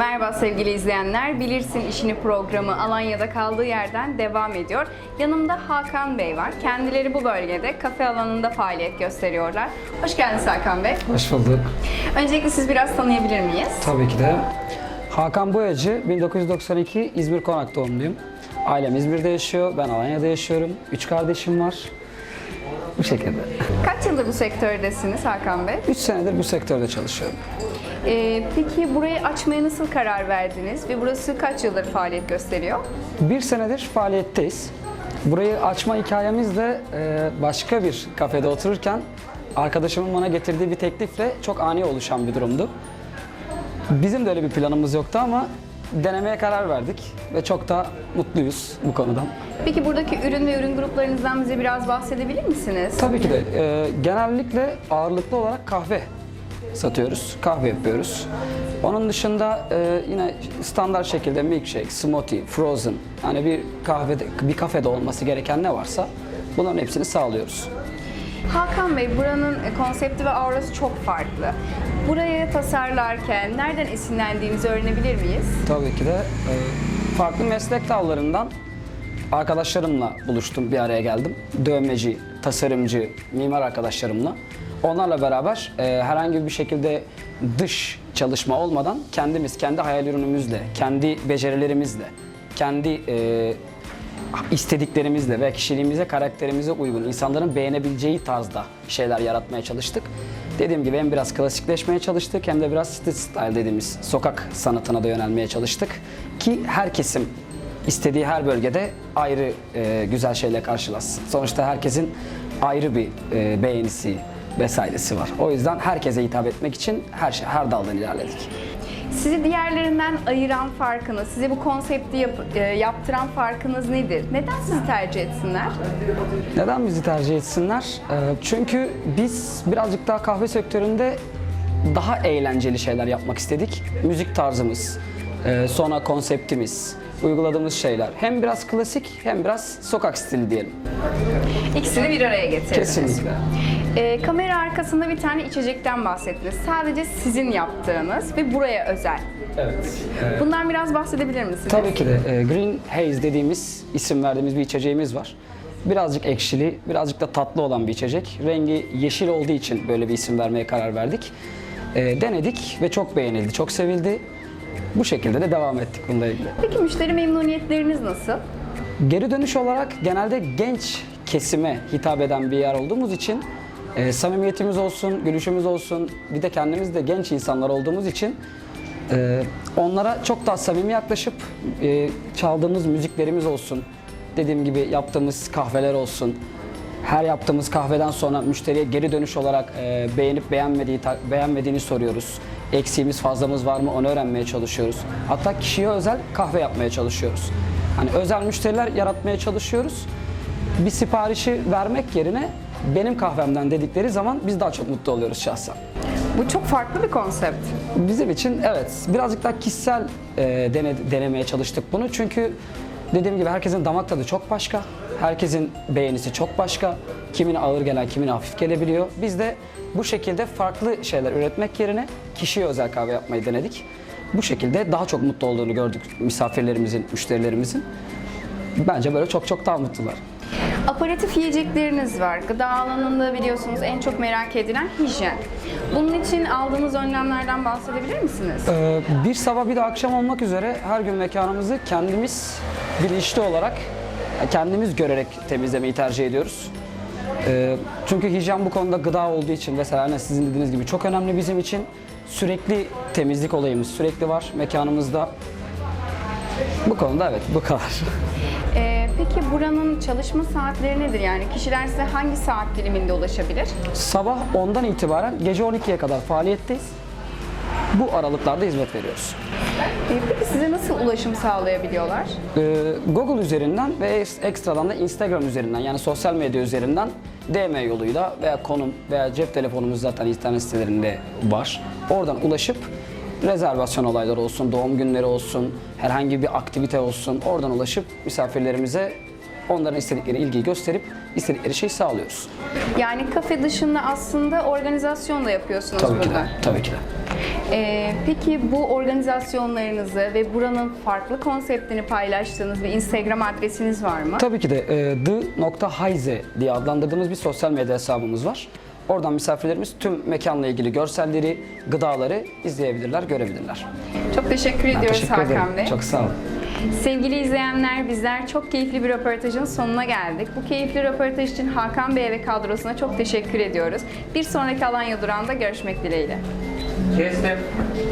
Merhaba sevgili izleyenler. Bilirsin işini programı Alanya'da kaldığı yerden devam ediyor. Yanımda Hakan Bey var. Kendileri bu bölgede kafe alanında faaliyet gösteriyorlar. Hoş geldiniz Hakan Bey. Hoş bulduk. Öncelikle siz biraz tanıyabilir miyiz? Tabii ki de. Hakan Boyacı, 1992 İzmir Konak doğumluyum. Ailem İzmir'de yaşıyor, ben Alanya'da yaşıyorum. Üç kardeşim var. Bu şekilde. Kaç yıldır bu sektördesiniz Hakan Bey? Üç senedir bu sektörde çalışıyorum. Ee, peki burayı açmaya nasıl karar verdiniz ve burası kaç yıldır faaliyet gösteriyor? Bir senedir faaliyetteyiz. Burayı açma hikayemiz de e, başka bir kafede otururken arkadaşımın bana getirdiği bir teklifle çok ani oluşan bir durumdu. Bizim de öyle bir planımız yoktu ama denemeye karar verdik ve çok da mutluyuz bu konudan. Peki buradaki ürün ve ürün gruplarınızdan bize biraz bahsedebilir misiniz? Tabii ki de. e, genellikle ağırlıklı olarak kahve satıyoruz. Kahve yapıyoruz. Onun dışında e, yine standart şekilde milkshake, smoothie, frozen hani bir kahvede bir kafede olması gereken ne varsa bunların hepsini sağlıyoruz. Hakan Bey, buranın konsepti ve aurası çok farklı. Burayı tasarlarken nereden esinlendiğinizi öğrenebilir miyiz? Tabii ki de e, farklı meslek dallarından arkadaşlarımla buluştum, bir araya geldim. Dövmeci, tasarımcı, mimar arkadaşlarımla. Onlarla beraber e, herhangi bir şekilde dış çalışma olmadan kendimiz, kendi hayal ürünümüzle, kendi becerilerimizle, kendi e, istediklerimizle ve kişiliğimize, karakterimize uygun, insanların beğenebileceği tarzda şeyler yaratmaya çalıştık. Dediğim gibi hem biraz klasikleşmeye çalıştık hem de biraz street style dediğimiz sokak sanatına da yönelmeye çalıştık. Ki her kesim istediği her bölgede ayrı e, güzel şeyle karşılasın. Sonuçta herkesin ayrı bir e, beğenisi vesairesi var. O yüzden herkese hitap etmek için her şey, her daldan ilerledik. Sizi diğerlerinden ayıran farkınız, size bu konsepti yap- e, yaptıran farkınız nedir? Neden sizi tercih etsinler? Neden bizi tercih etsinler? Ee, Çünkü biz birazcık daha kahve sektöründe daha eğlenceli şeyler yapmak istedik. Müzik tarzımız, e, sonra konseptimiz, uyguladığımız şeyler hem biraz klasik hem biraz sokak stili diyelim. İkisini bir araya getirdiniz. Kesinlikle. E, kamera arkasında bir tane içecekten bahsettiniz. Sadece sizin yaptığınız ve buraya özel. Evet. Bundan biraz bahsedebilir misiniz? Tabii ki de e, Green Haze dediğimiz isim verdiğimiz bir içeceğimiz var. Birazcık ekşili, birazcık da tatlı olan bir içecek. Rengi yeşil olduğu için böyle bir isim vermeye karar verdik. E, denedik ve çok beğenildi, çok sevildi. Bu şekilde de devam ettik bununla ilgili. Peki müşteri memnuniyetleriniz nasıl? Geri dönüş olarak genelde genç kesime hitap eden bir yer olduğumuz için e, samimiyetimiz olsun, gülüşümüz olsun, bir de kendimiz de genç insanlar olduğumuz için e, onlara çok daha samimi yaklaşıp e, çaldığımız müziklerimiz olsun, dediğim gibi yaptığımız kahveler olsun, her yaptığımız kahveden sonra müşteriye geri dönüş olarak e, beğenip beğenmediği beğenmediğini soruyoruz. Eksiğimiz fazlamız var mı onu öğrenmeye çalışıyoruz. Hatta kişiye özel kahve yapmaya çalışıyoruz. Hani özel müşteriler yaratmaya çalışıyoruz. Bir siparişi vermek yerine benim kahvemden dedikleri zaman biz daha çok mutlu oluyoruz şahsen. Bu çok farklı bir konsept. Bizim için evet birazcık daha kişisel e, dene- denemeye çalıştık bunu. Çünkü dediğim gibi herkesin damak tadı çok başka. Herkesin beğenisi çok başka. Kimine ağır gelen, kimine hafif gelebiliyor. Biz de bu şekilde farklı şeyler üretmek yerine kişiye özel kahve yapmayı denedik. Bu şekilde daha çok mutlu olduğunu gördük misafirlerimizin, müşterilerimizin. Bence böyle çok çok daha mutlular. Aparatif yiyecekleriniz var. Gıda alanında biliyorsunuz en çok merak edilen hijyen. Bunun için aldığınız önlemlerden bahsedebilir misiniz? Ee, bir sabah bir de akşam olmak üzere her gün mekanımızı kendimiz bilinçli olarak kendimiz görerek temizlemeyi tercih ediyoruz. Ee, çünkü hijyen bu konuda gıda olduğu için mesela hani sizin dediğiniz gibi çok önemli bizim için. Sürekli temizlik olayımız sürekli var mekanımızda. Bu konuda evet bu kadar. Ee, peki buranın çalışma saatleri nedir? Yani kişiler size hangi saat diliminde ulaşabilir? Sabah 10'dan itibaren gece 12'ye kadar faaliyetteyiz. Bu aralıklarda hizmet veriyoruz. Ee, peki size nasıl ulaşım sağlayabiliyorlar? Ee, Google üzerinden ve eks- ekstradan da Instagram üzerinden yani sosyal medya üzerinden DM yoluyla veya konum veya cep telefonumuz zaten internet sitelerinde var. Oradan ulaşıp rezervasyon olayları olsun, doğum günleri olsun, herhangi bir aktivite olsun oradan ulaşıp misafirlerimize onların istedikleri ilgiyi gösterip istedikleri şeyi sağlıyoruz. Yani kafe dışında aslında organizasyon da yapıyorsunuz Tabii ki de. burada. Tabii ki de. Ee, peki bu organizasyonlarınızı ve buranın farklı konseptini paylaştığınız bir Instagram adresiniz var mı? Tabii ki de e, the.hayze diye adlandırdığımız bir sosyal medya hesabımız var. Oradan misafirlerimiz tüm mekanla ilgili görselleri, gıdaları izleyebilirler, görebilirler. Çok teşekkür Ben ediyoruz teşekkür Hakan ederim. Bey. Çok sağ olun. Sevgili izleyenler bizler çok keyifli bir röportajın sonuna geldik. Bu keyifli röportaj için Hakan Bey ve kadrosuna çok teşekkür ediyoruz. Bir sonraki Alanya durağında görüşmek dileğiyle. Kiss him.